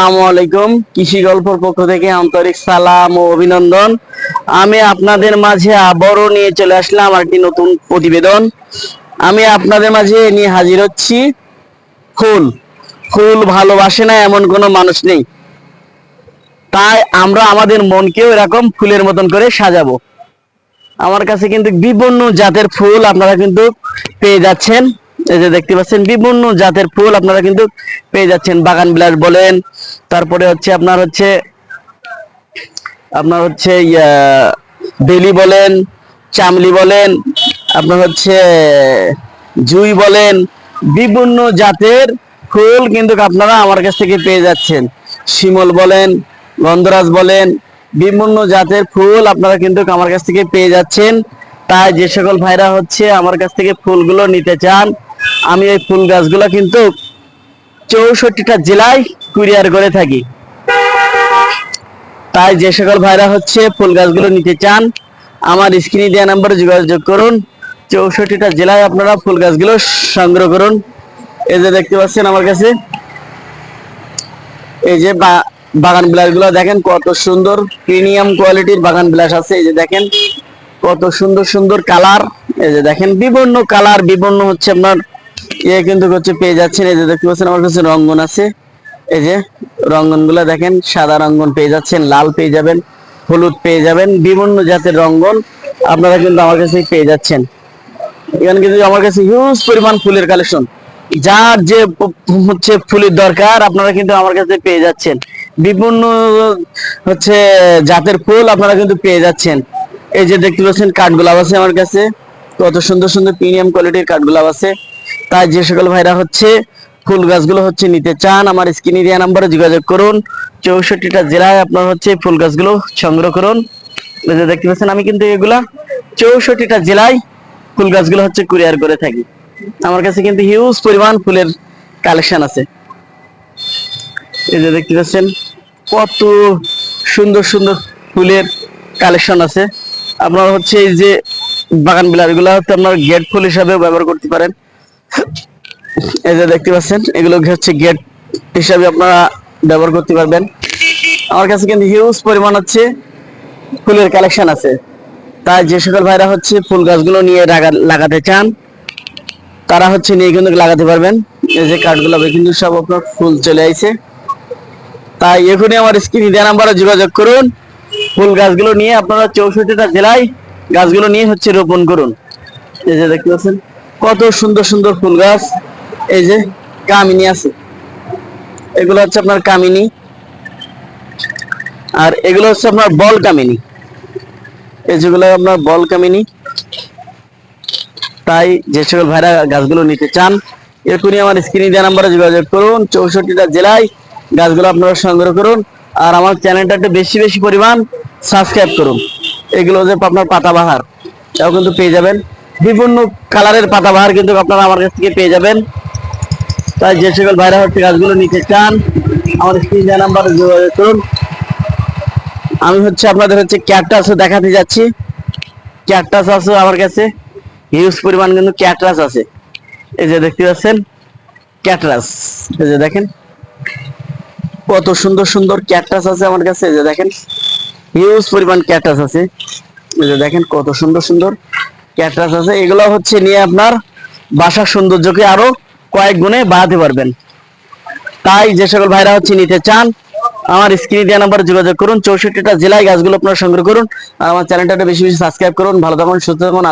আসসালামু আলাইকুম। কৃষি গল্পর পক্ষ থেকে আন্তরিক সালাম ও অভিনন্দন। আমি আপনাদের মাঝে আবারও নিয়ে চলে আসলাম একটি নতুন প্রতিবেদন। আমি আপনাদের মাঝে নিয়ে হাজির হচ্ছি ফুল। ফুল ভালোবাসে না এমন কোনো মানুষ নেই। তাই আমরা আমাদের মনকেও এরকম ফুলের মতন করে সাজাবো। আমার কাছে কিন্তু বিভিন্ন জাতের ফুল আপনারা কিন্তু পেয়ে যাচ্ছেন। এই যে দেখতে পাচ্ছেন, বিভিন্ন জাতের ফুল আপনারা কিন্তু পেয়ে যাচ্ছেন। বাগান বিলাস বলেন, তারপরে হচ্ছে আপনার হচ্ছে আপনার হচ্ছে বেলি বলেন, চামলি বলেন, আপনার হচ্ছে, জুই বলেন, বিভিন্ন জাতের ফুল কিন্তু আপনারা আমার কাছ থেকে পেয়ে যাচ্ছেন। শিমল বলেন, গন্ধরাজ বলেন, বিভিন্ন জাতের ফুল আপনারা কিন্তু আমার কাছ থেকে পেয়ে যাচ্ছেন। তাই যে সকল ভাইরা হচ্ছে আমার কাছ থেকে ফুলগুলো নিতে চান আমি এই ফুল গাছগুলো কিন্তু চৌষট্টিটা জেলায় কুরিয়ার করে থাকি। তাই যে সকল ভাইরা হচ্ছে ফুল গাছগুলো নিতে চান, আমার স্ক্রিনে দেওয়া নাম্বারে যোগাযোগ করুন। চৌষট্টিটা জেলায় আপনারা ফুল গাছগুলো সংগ্রহ করুন। এই যে দেখতে পাচ্ছেন আমার কাছে, এই যে বাগান বিলাসগুলো দেখেন কত সুন্দর প্রিমিয়াম কোয়ালিটির বাগান বিলাস আছে। এই যে দেখেন কত সুন্দর সুন্দর কালার, এই যে দেখেন বিভিন্ন কালার, বিভিন্ন হচ্ছে আপনার ইয়ে কিন্তু হচ্ছে পেয়ে যাচ্ছেন, এই যে দেখতে পাচ্ছেন আমার কাছে রঙ্গন আছে। এই যে রঙ্গনগুলা দেখেন, সাদা রঙ্গন পেয়ে যাচ্ছেন, লাল পেয়ে যাবেন, হলুদ পেয়ে যাবেন, বিভিন্ন জাতের রঙ্গন আপনারা কিন্তু আমার কাছে পেয়ে যাচ্ছেন। এখানে কিন্তু আমার কাছে হিউজ পরিমাণ ফুলের কালেকশন যার যে হচ্ছে ফুলের দরকার, আপনারা কিন্তু আমার কাছে পেয়ে যাচ্ছেন। বিভিন্ন হচ্ছে জাতের ফুল আপনারা কিন্তু পেয়ে যাচ্ছেন। এই যে দেখতে পাচ্ছেন, কাঠগোলাপ আছে আমার কাছে। কত সুন্দর সুন্দর প্রিমিয়াম কোয়ালিটির কাঠগোলাপ আছে। তাই যে সকল ভাইরা হচ্ছে, ফুল গাছগুলো হচ্ছে নিতে চান, আমার স্ক্রিনে দেওয়া নাম্বারে যোগাযোগ করুন। চৌষট্টিটা জেলায় আপনার হচ্ছে ফুল গাছগুলো সংগ্রহ করুন। দেখতে পাচ্ছেন, আমি কিন্তু এগুলা চৌষট্টিটা জেলায় ফুল গাছগুলো হচ্ছে কুরিয়ার করে থাকি। আমার কাছে কিন্তু হিউজ পরিমাণ ফুলের কালেকশন আছে। এই যে দেখতে পাচ্ছেন, কত সুন্দর সুন্দর ফুলের কালেকশন আছে। আপনার হচ্ছে এই যে বাগান হচ্ছে আপনার গেট ফুল হিসাবে ব্যবহার করতে পারেন। এই যে দেখতে পাচ্ছেন, এগুলো হচ্ছে গেট হিসাবে আপনারা ব্যবহার করতে পারবেন। আমার কাছে কিন্তু হিউজ পরিমাণ হচ্ছে ফুলের কালেকশন আছে। তাই যে সকল ভাইরা হচ্ছে ফুল গাছগুলো নিয়ে লাগাতে চান, তারা হচ্ছে নিয়ে কিন্তু লাগাতে পারবেন। এই যে কাঠগুলো কিন্তু সব আপনার ফুল চলে আইছে। তাই এখনই আমার স্ক্রিনে দেওয়া নাম্বারে যোগাযোগ করুন। ফুল গাছগুলো নিয়ে আপনারা চৌষট্টিটা জেলায় গাছগুলো নিয়ে হচ্ছে রোপণ করুন। এই যে দেখতে পাচ্ছেন কত সুন্দর সুন্দর ফুল গাছ। এই যে কামিনী আছে। এগুলো হচ্ছে আপনার কামিনী। আর এগুলো হচ্ছে আপনার বল কামিনী। এই যেগুলো আপনার বল কামিনী। তাই যে সকল ভাইরা গাছগুলো নিতে চান এখনই আমার স্ক্রিনে দেওয়া নাম্বারে যোগাযোগ করুন, চৌষট্টিটা জেলায় গাছগুলো আপনারা সংগ্রহ করুন, আর আমার চ্যানেলটা একটু বেশি বেশি পরিমাণ সাবস্ক্রাইব করুন। এগুলো যে আপনার পাতাবাহার তাও কিন্তু পেয়ে যাবেন। বিভিন্ন কালারের পাতাবাহার কিন্তু আপনারা আমার কাছ থেকে পেয়ে যাবেন। তাই যে সকল ভাইরা হচ্ছে গাছগুলো নিতে চান, আমার স্ক্রিনে নাম্বারে যোগাযোগ করুন। আমি হচ্ছে আপনাদের হচ্ছে ক্যাকটাসও দেখাতে যাচ্ছি। ক্যাকটাস আছে আমার কাছে, হিউজ পরিমাণ কিন্তু ক্যাকটাস আছে। এই যে দেখতে পাচ্ছেন, ক্যাকটাস। এই যে দেখেন, কত সুন্দর সুন্দর ক্যাকটাস আছে আমার কাছে, এই যে দেখেন, হিউজ পরিমাণ ক্যাকটাস আছে। এই যে দেখেন, কত সুন্দর সুন্দর ক্যাকটাস আছে, এগুলো হচ্ছে নিয়ে আপনার বাসার সৌন্দর্যকে আরও কয়েক গুণে বাড়াতে পারবেন। তাই যে সকল ভাইরা হচ্ছে নিতে চান, আমার স্ক্রিনে দেওয়া নাম্বার যোগাযোগ করুন, চৌষট্টিটা জেলায় গাছগুলো আপনারা সংগ্রহ করুন, আর আমার চ্যানেলটা বেশি বেশি সাবস্ক্রাইব করুন, ভালো থাকুন, সুস্থ থাকুন